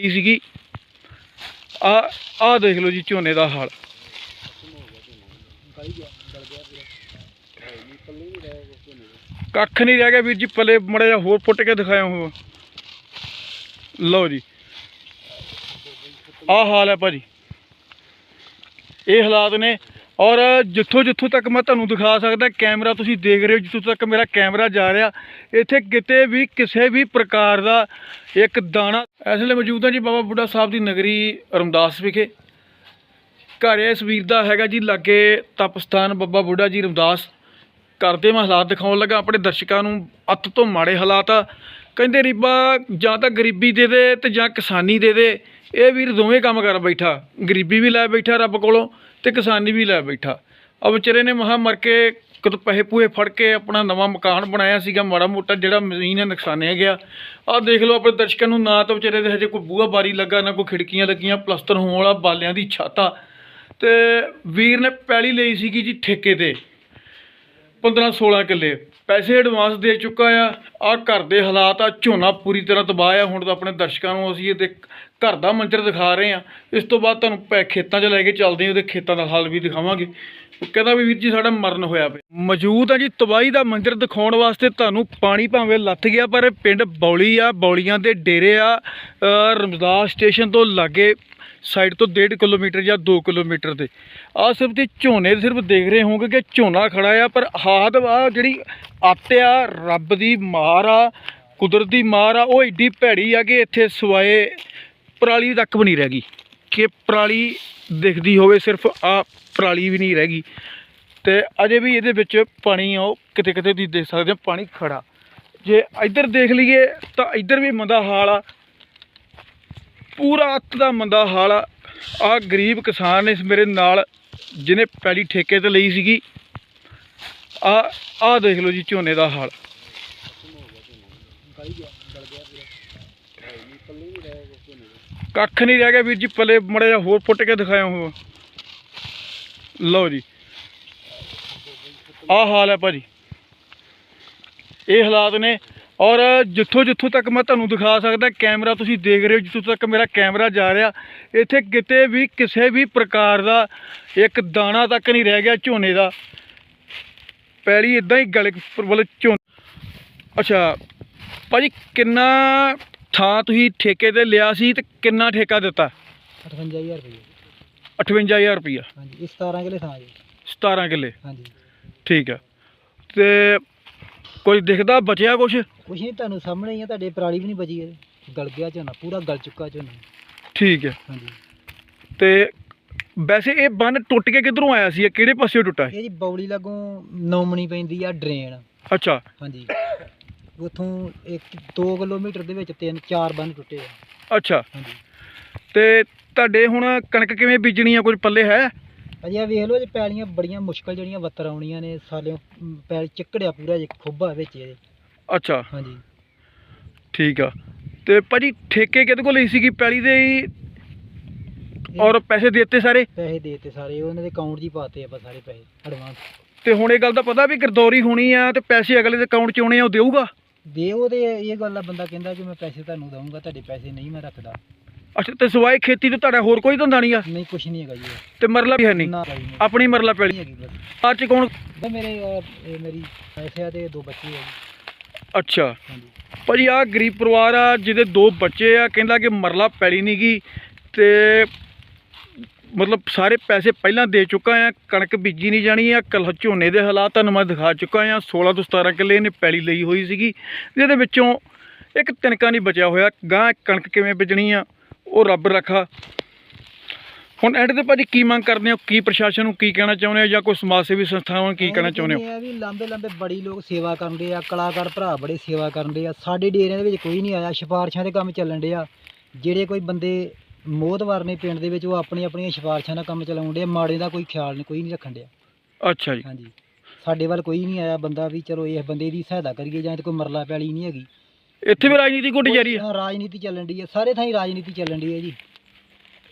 ਇਹ ਸੀਗੀ। ਆ ਆ ਦੇਖ ਲਓ ਜੀ ਝੋਨੇ ਦਾ ਹਾਲ। ਕੱਖ ਨਹੀਂ ਰਹਿ ਗਿਆ ਵੀਰ ਜੀ, ਪੱਲੇ ਮੜਾ ਜਿਹਾ ਹੋਰ ਪੁੱਟ ਕੇ ਦਿਖਾਇਆ ਹੋ ਲਓ ਜੀ। ਆ ਹਾਲ ਹੈ ਭਾਜੀ। ਇਹ ਹਾਲਾਤ ਨੇ ਔਰ ਜਿੱਥੋਂ ਜਿੱਥੋਂ ਤੱਕ ਮੈਂ ਤੁਹਾਨੂੰ ਦਿਖਾ ਸਕਦਾ, ਕੈਮਰਾ ਤੁਸੀਂ ਦੇਖ ਰਹੇ ਹੋ, ਜਿੱਥੋਂ ਤੱਕ ਮੇਰਾ ਕੈਮਰਾ ਜਾ ਰਿਹਾ। ਇੱਥੇ ਕਿਤੇ ਵੀ ਕਿਸੇ ਵੀ ਪ੍ਰਕਾਰ ਦਾ ਇੱਕ ਦਾਣਾ। ਇਸ ਲਈ ਮੌਜੂਦ ਹਾਂ ਜੀ ਬਾਬਾ ਬੁੱਢਾ ਸਾਹਿਬ ਦੀ ਨਗਰੀ ਰਮਦਾਸ ਵਿਖੇ। ਘਰ ਇਸ ਵੀਰ ਦਾ ਹੈਗਾ ਜੀ, ਲਾਗੇ ਤਪਸਥਾਨ ਬਾਬਾ ਬੁੱਢਾ ਜੀ ਰਮਦਾਸ। ਘਰ ਦੇ ਮੈਂ ਹਾਲਾਤ ਦਿਖਾਉਣ ਲੱਗਾ, ਆਪਣੇ ਦਰਸ਼ਕਾਂ ਨੂੰ ਅੱਤ ਤੋਂ ਮਾੜੇ ਹਾਲਾਤ ਆ। ਕਹਿੰਦੇ ਰੀਬਾ ਜਾਂ ਤਾਂ ਗਰੀਬੀ ਦੇ ਦੇ ਤੇ ਜਾਂ ਕਿਸਾਨੀ ਦੇ ਦੇ। ਇਹ ਵੀਰ ਦੋਵੇਂ ਕੰਮ ਕਰ ਬੈਠਾ, ਗਰੀਬੀ ਵੀ ਲੈ ਬੈਠਾ ਰੱਬ ਕੋਲੋਂ ਤੇ ਕਿਸਾਨੀ ਵੀ ਲੈ ਬੈਠਾ। ਆ ਵਿਚਾਰੇ ਨੇ ਮਹਾ ਮਰ ਕੇ ਕਦ ਪੈਸੇ ਪੂਏ ਫੜ ਕੇ ਆਪਣਾ ਨਵਾਂ ਮਕਾਨ ਬਣਾਇਆ ਸੀਗਾ, ਮਾੜਾ ਮੋਟਾ ਜਿਹੜਾ ਮਜ਼ੀਨ ਹੈ ਨੁਕਸਾਨਿਆ ਗਿਆ। ਆਹ ਦੇਖ ਲਓ ਆਪਣੇ ਦਰਸ਼ਕਾਂ ਨੂੰ, ਨਾ ਤਾਂ ਵਿਚਾਰੇ ਦੇ ਹਜੇ ਕੋਈ ਬੂਹਾ ਬਾਰੀ ਲੱਗਾ, ਨਾ ਕੋਈ ਖਿੜਕੀਆਂ ਲੱਗੀਆਂ, ਪਲਸਤਰ ਹੋਣ ਵਾਲਾ, ਬਾਲਿਆਂ ਦੀ ਛਾਤਾ। ਆ ਤੇ ਵੀਰ ਨੇ ਪੈਲੀ ਲਈ ਸੀਗੀ ਜੀ ਠੇਕੇ ਤੇ 15 16 ਕਿੱਲੇ। ਪੈਸੇ ਐਡਵਾਂਸ ਦੇ ਚੁੱਕਾ ਆ ਆ ਘਰ ਦੇ ਹਾਲਾਤ ਆ ਝੋਨਾ ਪੂਰੀ ਤਰ੍ਹਾਂ ਤਬਾਹ ਆ। ਹੁਣ ਤਾਂ ਆਪਣੇ ਦਰਸ਼ਕਾਂ ਨੂੰ ਅਸੀਂ ਇਹਦੇ ਘਰ ਦਾ ਮੰਜ਼ਰ ਦਿਖਾ ਰਹੇ ਆ ਇਸ ਤੋਂ ਬਾਅਦ ਤੁਹਾਨੂੰ ਪੈ ਖੇਤਾਂ 'ਚ ਲੈ ਕੇ ਚੱਲਦੇ ਹਾਂ, ਉਹਦੇ ਖੇਤਾਂ ਦਾ ਹਾਲ ਵੀ ਦਿਖਾਵਾਂਗੇ। ਉਹ ਕਹਿੰਦਾ ਵੀ ਵੀਰ ਜੀ, ਸਾਡਾ ਮਰਨ ਹੋਇਆ ਪਿਆ। ਮੌਜੂਦ ਆ ਜੀ, ਤਬਾਹੀ ਦਾ ਮੰਜ਼ਰ ਦਿਖਾਉਣ ਵਾਸਤੇ ਤੁਹਾਨੂੰ ਪਾਣੀ ਭਾਵੇਂ ਲੱਥ ਗਿਆ, ਪਰ ਇਹ ਪਿੰਡ ਬੌਲੀ ਆ, ਬੌਲੀਆਂ ਦੇ ਡੇਰੇ ਆ ਰਮਦਾਸ ਸਟੇਸ਼ਨ ਤੋਂ ਲਾਗੇ ਸਾਈਡ ਤੋਂ 1.5 ਕਿਲੋਮੀਟਰ ਜਾਂ 2 ਕਿਲੋਮੀਟਰ ਤੇ। ਆਹ ਸਿਰਫ ਤੇ ਝੋਨੇ ਦੇ ਸਿਰਫ ਦੇਖ ਰਹੇ ਹੋਗੇ ਕਿ ਝੋਨਾ ਖੜਾ ਆ, ਪਰ ਹਾਦ ਆ ਜਿਹੜੀ ਆਤਿਆ ਰੱਬ ਦੀ ਮਾਰ ਆ, ਕੁਦਰਤ ਦੀ ਮਾਰ ਆ, ਉਹ ਏਡੀ ਭੈੜੀ ਆ ਕਿ ਇੱਥੇ ਸਵਾਏ ਪਰਾਲੀ ਤੱਕ ਵੀ ਨਹੀਂ ਰਹਿ ਗਈ। ਕਿ ਪਰਾਲੀ ਦਿਖਦੀ ਹੋਵੇ ਸਿਰਫ ਆ ਪਰਾਲੀ ਵੀ ਨਹੀਂ ਰਹਿ ਗਈ। ਤੇ ਅਜੇ ਵੀ ਇਹਦੇ ਵਿੱਚ ਪਾਣੀ ਆ ਉਹ ਕਿਤੇ ਕਿਤੇ ਤੁਸੀਂ ਦੇਖ ਸਕਦੇ ਹੋ, ਪਾਣੀ ਖੜਾ। ਜੇ ਇੱਧਰ ਦੇਖ ਲਈਏ ਤਾਂ ਇੱਧਰ ਵੀ ਮੰਦਾ ਹਾਲ ਆ। ਪੂਰਾ ਅੱਤ ਦਾ ਮੰਦਾ ਹਾਲ ਆ। ਆ ਗਰੀਬ ਕਿਸਾਨ ਇਸ ਮੇਰੇ ਨਾਲ ਜਿਹਨੇ ਪੈਲੀ ਠੇਕੇ ਤੇ ਲਈ ਸੀਗੀ। ਆ ਆ ਦੇਖ ਲਓ ਜੀ ਝੋਨੇ ਦਾ ਹਾਲ। ਕੱਖ ਨਹੀਂ ਰਹਿ ਗਿਆ ਵੀਰ ਜੀ, ਪੱਲੇ ਮੜਾ ਜਿਹਾ ਹੋਰ ਫੁੱਟ ਕੇ ਦਿਖਾਇਆ ਹੋ ਲਓ ਜੀ। ਆ ਹਾਲ ਹੈ ਭਾਜੀ। ਇਹ ਹਾਲਾਤ ਨੇ। ਔਰ ਜਿੱਥੋਂ ਜਿੱਥੋਂ ਤੱਕ ਮੈਂ ਤੁਹਾਨੂੰ ਦਿਖਾ ਸਕਦਾ, ਕੈਮਰਾ ਤੁਸੀਂ ਦੇਖ ਰਹੇ ਹੋ, ਜਿੱਥੋਂ ਤੱਕ ਮੇਰਾ ਕੈਮਰਾ ਜਾ ਰਿਹਾ, ਇੱਥੇ ਕਿਤੇ ਵੀ ਕਿਸੇ ਵੀ ਪ੍ਰਕਾਰ ਦਾ ਇੱਕ ਦਾਣਾ ਤੱਕ ਨਹੀਂ ਰਹਿ ਗਿਆ ਝੋਨੇ ਦਾ। ਪੈਲੀ ਇਦਾਂ ਹੀ ਗਲ ਵੱਲ ਝੋਨ ਅੱਛਾ, ਭਾਜੀ ਕਿੰਨਾ ਥਾਂ ਤੁਸੀਂ ਠੇਕੇ ਤੇ ਲਿਆ ਸੀ ਤੇ ਕਿੰਨਾ ਠੇਕਾ ਦਿੱਤਾ? 58000 ਰੁਪਏ। 58000 ਰੁਪਈਆ। ਹਾਂਜੀ ਇਹ 17 ਕਿਲੇ ਥਾਂ ਜੀ। 17 ਕਿੱਲੇ। ਹਾਂਜੀ। ਠੀਕ ਆ। ਤੇ ਕੁਝ ਦਿਖਦਾ ਬਚਿਆ ਕੁਝ ਕੁਛ ਨਹੀਂ ਤੁਹਾਨੂੰ ਸਾਹਮਣੇ ਹੀ ਆ ਤੁਹਾਡੇ ਪਰਾਲੀ ਵੀ ਨਹੀਂ ਬਚੀ ਗਲ ਗਿਆ ਝੋਨਾ ਪੂਰਾ ਗਲ ਚੁੱਕਾ ਝੋਨਾ। ਠੀਕ ਹੈ ਹਾਂਜੀ। ਤੇ ਵੈਸੇ ਇਹ ਬੰਨ ਟੁੱਟ ਕੇ ਕਿੱਧਰੋਂ ਆਇਆ ਸੀ? ਇਹ ਕਿਹੜੇ ਪਾਸਿਓਂ ਟੁੱਟਾ ਇਹ ਜੀ ਬੌਲੀ ਲਾਗੋਂ ਨੌਮਣੀ ਪੈਂਦੀ ਆ ਡਰੇਨ। ਅੱਛਾ। ਹਾਂਜੀ। ਉਥੋਂ ਇੱਕ 2 ਕਿਲੋਮੀਟਰ ਦੇ ਵਿੱਚ ਤਿੰਨ ਚਾਰ ਬੰਨ ਟੁੱਟੇ ਆ। ਅੱਛਾ। ਹਾਂਜੀ। ਤੇ ਤੁਹਾਡੇ ਹੁਣ ਕਣਕ ਕਿਵੇਂ ਬੀਜਣੀ ਆ? ਕੁਝ ਪੱਲੇ ਹੈ? ਅਜੇ ਆਹ ਵੇਖ ਲਓ ਜੇ ਪੈਲੀਆਂ ਬੜੀਆਂ ਮੁਸ਼ਕਲ ਜਿਹੜੀਆਂ ਵੱਤਰ ਆਉਣੀਆਂ ਨੇ ਸਾਲਿਓ ਪੈਲ ਚੱਕੜਿਆ ਪੂਰਾ ਜੇ ਖੋਬਾ ਵਿੱਚ ਇਹਦੇ ਅੱਛਾ। ਹਾਂਜੀ। ਠੀਕ ਆ। ਤੇ ਭਾਜੀ ਠੇਕੇ ਕਿਹਦੇ ਕੋਲ ਲਈ ਸੀਗੀ? ਪੈਲੀ ਦੇ ਹੀ? ਔਰ ਪੈਸੇ ਦਿੱਤੇ ਸਾਰੇ? ਪੈਸੇ ਦਿੱਤੇ ਸਾਰੇ ਉਹਨਾਂ ਦੇ ਅਕਾਊਂਟ 'ਚ ਹੀ ਪਾਤੇ ਆਪਾਂ ਸਾਰੇ ਪੈਸੇ ਐਡਵਾਂਸ ਤੇ ਹੁਣ ਇਹ ਗੱਲ ਦਾ ਪਤਾ ਵੀ ਗਰਦੌਰੀ ਹੋਣੀ ਆ ਤੇ ਪੈਸੇ ਅਗਲੇ ਦੇ ਅਕਾਊਂਟ 'ਚ ਆਉਣੇ ਆ ਉਹ ਦੇਊਗਾ? ਦਿਓ ਤੇ ਇਹ ਗੱਲ ਆ ਬੰਦਾ ਕਹਿੰਦਾ ਕਿ ਮੈਂ ਪੈਸੇ ਤੁਹਾਨੂੰ ਦਊਂਗਾ ਤੁਹਾਡੇ ਪੈਸੇ ਨਹੀਂ ਮੈਂ ਰੱਖਦਾ। ਅੱਛਾ ਤੇ ਸਿਵਾਏ ਖੇਤੀ ਤੋਂ ਤੁਹਾਡਾ ਹੋਰ ਕੋਈ ਧੰਦਾ ਨਹੀਂ ਆ? ਨਹੀਂ ਕੁਛ ਨਹੀਂ ਹੈਗਾ ਜੀ ਇਹ। ਤੇ ਮਰਲਾ ਵੀ ਹੈ ਨਹੀਂ? ਨਾ ਭਾਈ ਨਹੀਂ। ਆਪਣੀ ਮਰਲਾ ਪੈਲੀ। ਹੈਗੀ ਬਾਅਦ ਚ ਕੌਣ? ਮੇਰੇ ਅਹ, ਇਹ ਮੇਰੀ ਪੈਸੇ ਆ ਤੇ ਦੋ ਬੱਚੇ ਆ ਜੀ। ਅੱਛਾ। ਹਾਂਜੀ। ਭਾਜੀ ਆ ਗਰੀਬ ਪਰਿਵਾਰ ਆ ਜਿਹਦੇ ਦੋ ਬੱਚੇ ਆ ਕਹਿੰਦਾ ਕਿ ਮਰਲਾ ਪੈਲੀ ਨਹੀਂ ਗਈ ਤੇ ਮਤਲਬ ਸਾਰੇ ਪੈਸੇ ਪਹਿਲਾਂ ਦੇ ਚੁੱਕਾ ਆ ਕਣਕ ਬੀਜੀ ਨਹੀਂ ਜਾਣੀ ਆ ਕਲ ਝੋਨੇ ਦੇ ਹਾਲਾਤ ਤੁਹਾਨੂੰ ਮੈਂ ਦਿਖਾ ਚੁੱਕਾ ਆ 16 ਤੋਂ 17 ਕਿੱਲੇ ਇਹਨੇ ਪੈਲੀ ਲਈ ਹੋਈ ਸੀਗੀ ਜਿਹਦੇ ਵਿੱਚੋਂ ਇੱਕ ਤਿਨਕਾ ਨਹੀਂ ਬਚਿਆ ਹੋਇਆ ਗਾਂ ਕਣਕ ਕਿਵੇਂ ਬੀਜਣੀ ਆ ਉਹ ਰੱਬ ਰੱਖਾ। ਹੁਣ ਐਂਡ ਤੇ ਭਾਜੀ ਕੀ ਮੰਗ ਕਰਦੇ ਹੋ ਕੀ ਪ੍ਰਸ਼ਾਸਨ ਨੂੰ ਕੀ ਕਹਿਣਾ ਚਾਹੁੰਦੇ ਹੋ ਜਾਂ ਕੋਈ ਸਮਾਜ ਸੇਵੀ ਸੰਸਥਾਵਾਂ ਨੂੰ ਕੀ ਕਹਿਣਾ ਚਾਹੁੰਦੇ ਹੋ? ਇਹ ਆ ਵੀ ਲੰਬੇ ਲੰਬੇ ਬੜੀ ਲੋਕ ਸੇਵਾ ਕਰਨ ਦੇ ਆ ਕਲਾਕਾਰ ਭਰਾ ਬੜੇ ਸੇਵਾ ਕਰਨ ਦੇ ਆ ਸਾਡੇ ਡੇਰਿਆਂ ਦੇ ਵਿੱਚ ਕੋਈ ਨਹੀਂ ਆਇਆ ਸਿਫਾਰਸ਼ਾਂ ਦੇ ਕੰਮ ਚੱਲਣ ਦੇ ਆ ਜਿਹੜੇ ਕੋਈ ਬੰਦੇ ਮੋਹਤਵਾਰ ਨੇ ਪਿੰਡ ਦੇ ਵਿੱਚ ਉਹ ਆਪਣੀ ਆਪਣੀਆਂ ਸਿਫਾਰਸ਼ਾਂ ਦਾ ਕੰਮ ਚਲਾਉਣ ਦੇ ਆ ਮਾੜੇ ਦਾ ਕੋਈ ਖਿਆਲ ਨਹੀਂ ਕੋਈ ਨਹੀਂ ਰੱਖਣ ਡਿਆ। ਅੱਛਾ ਜੀ। ਹਾਂਜੀ। ਸਾਡੇ ਵੱਲ ਕੋਈ ਨਹੀਂ ਆਇਆ ਬੰਦਾ ਵੀ ਚਲੋ ਇਸ ਬੰਦੇ ਦੀ ਸਹਾਇਤਾ ਕਰੀਏ ਜਾਂ ਤੇ ਕੋਈ ਮਰਲਾ ਪੈਲੀ ਨਹੀਂ ਹੈਗੀ। ਇੱਥੇ ਵੀ ਰਾਜਨੀਤੀ ਗੁੱਟ ਜਾਰੀ ਹੈ? ਹਾਂ, ਰਾਜਨੀਤੀ ਚੱਲਣ ਦੀ ਹੈ। ਸਾਰੇ ਥਾਂ ਹੀ ਰਾਜਨੀਤੀ ਚੱਲਣ ਦੀ ਹੈ ਜੀ।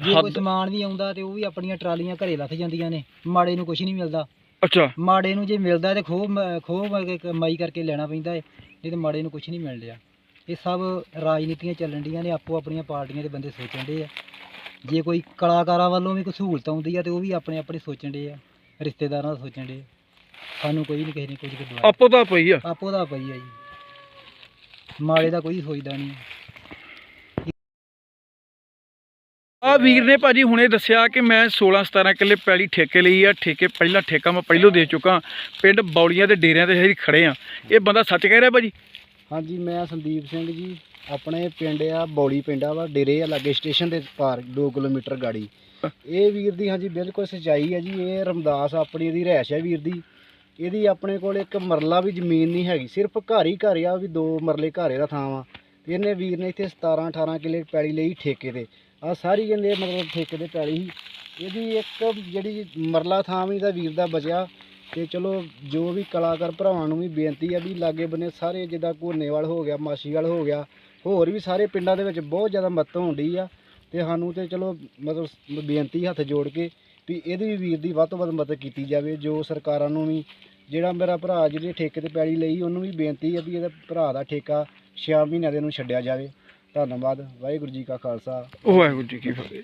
ਜੇ ਕੋਈ ਸਮਾਨ ਵੀ ਆਉਂਦਾ ਤੇ ਉਹ ਵੀ ਆਪਣੀਆਂ ਟਰਾਲੀਆਂ ਘਰੇ ਲੱਥ ਜਾਂਦੀਆਂ ਨੇ। ਮਾੜੇ ਨੂੰ ਕੁਝ ਨਹੀਂ ਮਿਲਦਾ। ਅੱਛਾ। ਮਾੜੇ ਨੂੰ ਜੇ ਮਿਲਦਾ ਤੇ ਖੋਹ ਖੋਹ ਕਮਾਈ ਕਰਕੇ ਲੈਣਾ ਪੈਂਦਾ ਹੈ ਨਹੀਂ ਤੇ ਮਾੜੇ ਨੂੰ ਕੁਝ ਨਹੀਂ ਮਿਲ ਰਿਹਾ ਇਹ ਸਭ ਰਾਜਨੀਤੀਆਂ ਚੱਲਣ ਡੀਆਂ ਨੇ ਆਪੋ ਆਪਣੀਆਂ ਪਾਰਟੀਆਂ ਦੇ ਬੰਦੇ ਸੋਚਣ ਡੇ ਆ। ਜੇ ਕੋਈ ਕਲਾਕਾਰਾਂ ਵੱਲੋਂ ਵੀ ਕੋਈ ਸਹੂਲਤ ਆਉਂਦੀ ਆ ਤੇ ਉਹ ਵੀ ਆਪਣੇ ਆਪਣੇ ਸੋਚਣ ਡੇ ਆ ਰਿਸ਼ਤੇਦਾਰਾਂ ਦਾ ਸੋਚਣ ਡੇ ਸਾਨੂੰ ਕੋਈ ਨਹੀਂ ਕਿਸੇ ਨੇ ਕੁਝ ਕਰਵਾ ਆਪੋ ਤਾਂ ਪਈ ਆ। ਆਪੋ ਦਾ ਪਈ ਆ ਜੀ। ਮਾੜੇ ਦਾ ਕੋਈ ਸੋਚਦਾ ਨਹੀਂ ਆ। ਵੀਰ ਨੇ ਭਾਜੀ ਹੁਣੇ ਦੱਸਿਆ ਕਿ ਮੈਂ 16 17 ਕਿੱਲੇ ਪੈਲੀ ਠੇਕੇ ਲਈ ਆ ਠੇਕੇ ਪਹਿਲਾ ਠੇਕਾ ਮੈਂ ਪਹਿਲੋਂ ਦੇ ਚੁੱਕਾ। ਪਿੰਡ ਬੌਲੀਆਂ ਦੇ ਡੇਰਿਆਂ ਤੇ ਅਸੀਂ ਖੜੇ ਆ। ਇਹ ਬੰਦਾ ਸੱਚ ਕਹਿ ਰਿਹਾ ਭਾਜੀ? ਹਾਂਜੀ, ਮੈਂ ਸੰਦੀਪ ਸਿੰਘ ਜੀ, ਆਪਣੇ ਪਿੰਡ ਆ, ਬੌਲੀ ਪਿੰਡਾ ਵਾ, ਡੇਰੇ ਆ, ਲਾਗੇ ਸਟੇਸ਼ਨ ਦੇ ਪਾਰ 2 ਕਿਲੋਮੀਟਰ ਗਾੜੀ। ਇਹ ਵੀਰ ਦੀ ਹਾਂਜੀ ਬਿਲਕੁਲ ਸਚਾਈ ਹੈ ਜੀ, ਇਹ ਰਮਦਾਸ ਆਪਣੀ ਇਹਦੀ ਰਹਿਸ਼ ਹੈ ਵੀਰ ਦੀ। ਇਹਦੀ ਆਪਣੇ ਕੋਲ ਇੱਕ ਮਰਲਾ ਵੀ ਜ਼ਮੀਨ ਨਹੀਂ ਹੈਗੀ, ਸਿਰਫ ਘਰ ਹੀ ਘਰ ਆ, ਵੀ ਦੋ ਮਰਲੇ ਘਰ ਇਹਦਾ ਥਾਂ ਵਾ। ਇਹਨੇ ਵੀਰ ਨੇ ਇੱਥੇ 17 18 ਕਿੱਲੇ ਪੈਲੀ ਲਈ ਠੇਕੇ ਤੇ। ਆ ਸਾਰੀ ਕਹਿੰਦੇ ਮਤਲਬ ਠੇਕੇ ਤੇ ਪੈਲੀ ਸੀ। ਇਹਦੀ ਇੱਕ ਜਿਹੜੀ ਮਰਲਾ ਥਾਂ ਵੀ ਦਾ ਵੀਰ ਦਾ ਬਚਿਆ ਤੇ ਚਲੋ, ਜੋ ਵੀ ਕਲਾਕਾਰ ਭਰਾਵਾਂ ਨੂੰ ਵੀ ਬੇਨਤੀ ਆ ਵੀ ਲਾਗੇ ਬੰਨੇ ਸਾਰੇ ਜਿੱਦਾਂ ਘੋਨੇਵਾਲ ਹੋ ਗਿਆ ਮਾਸ਼ੀਵਾਲ ਹੋ ਗਿਆ, ਹੋਰ ਵੀ ਸਾਰੇ ਪਿੰਡਾਂ ਦੇ ਵਿੱਚ ਬਹੁਤ ਜ਼ਿਆਦਾ ਮਦਦ ਹੁੰਦੀ ਆ। ਤੇ ਸਾਨੂੰ ਤੇ ਚਲੋ ਮਤਲਬ ਬੇਨਤੀ ਹੱਥ ਜੋੜ ਕੇ ਵੀ ਇਹਦੀ ਵੀ ਵੀਰ ਦੀ ਵੱਧ ਤੋਂ ਵੱਧ ਮਦਦ ਕੀਤੀ ਜਾਵੇ, ਜੋ ਸਰਕਾਰਾਂ ਨੂੰ ਵੀ, ਜਿਹੜਾ ਮੇਰਾ ਭਰਾ ਜਿਹੜੇ ਠੇਕੇ ਤੇ ਪੈਲੀ ਲਈ, ਉਹਨੂੰ ਵੀ ਬੇਨਤੀ ਆ ਵੀ ਇਹਦਾ ਭਰਾ ਦਾ ਠੇਕਾ 6 ਮਹੀਨਿਆਂ ਦੇ ਨੂੰ ਛੱਡਿਆ ਜਾਵੇ। ਧੰਨਵਾਦ, ਵਾਹਿਗੁਰੂ ਜੀ ਕਾ ਖਾਲਸਾ। ਵਾਹਿਗੁਰੂ ਜੀ ਕੀ ਫਤਿਹ।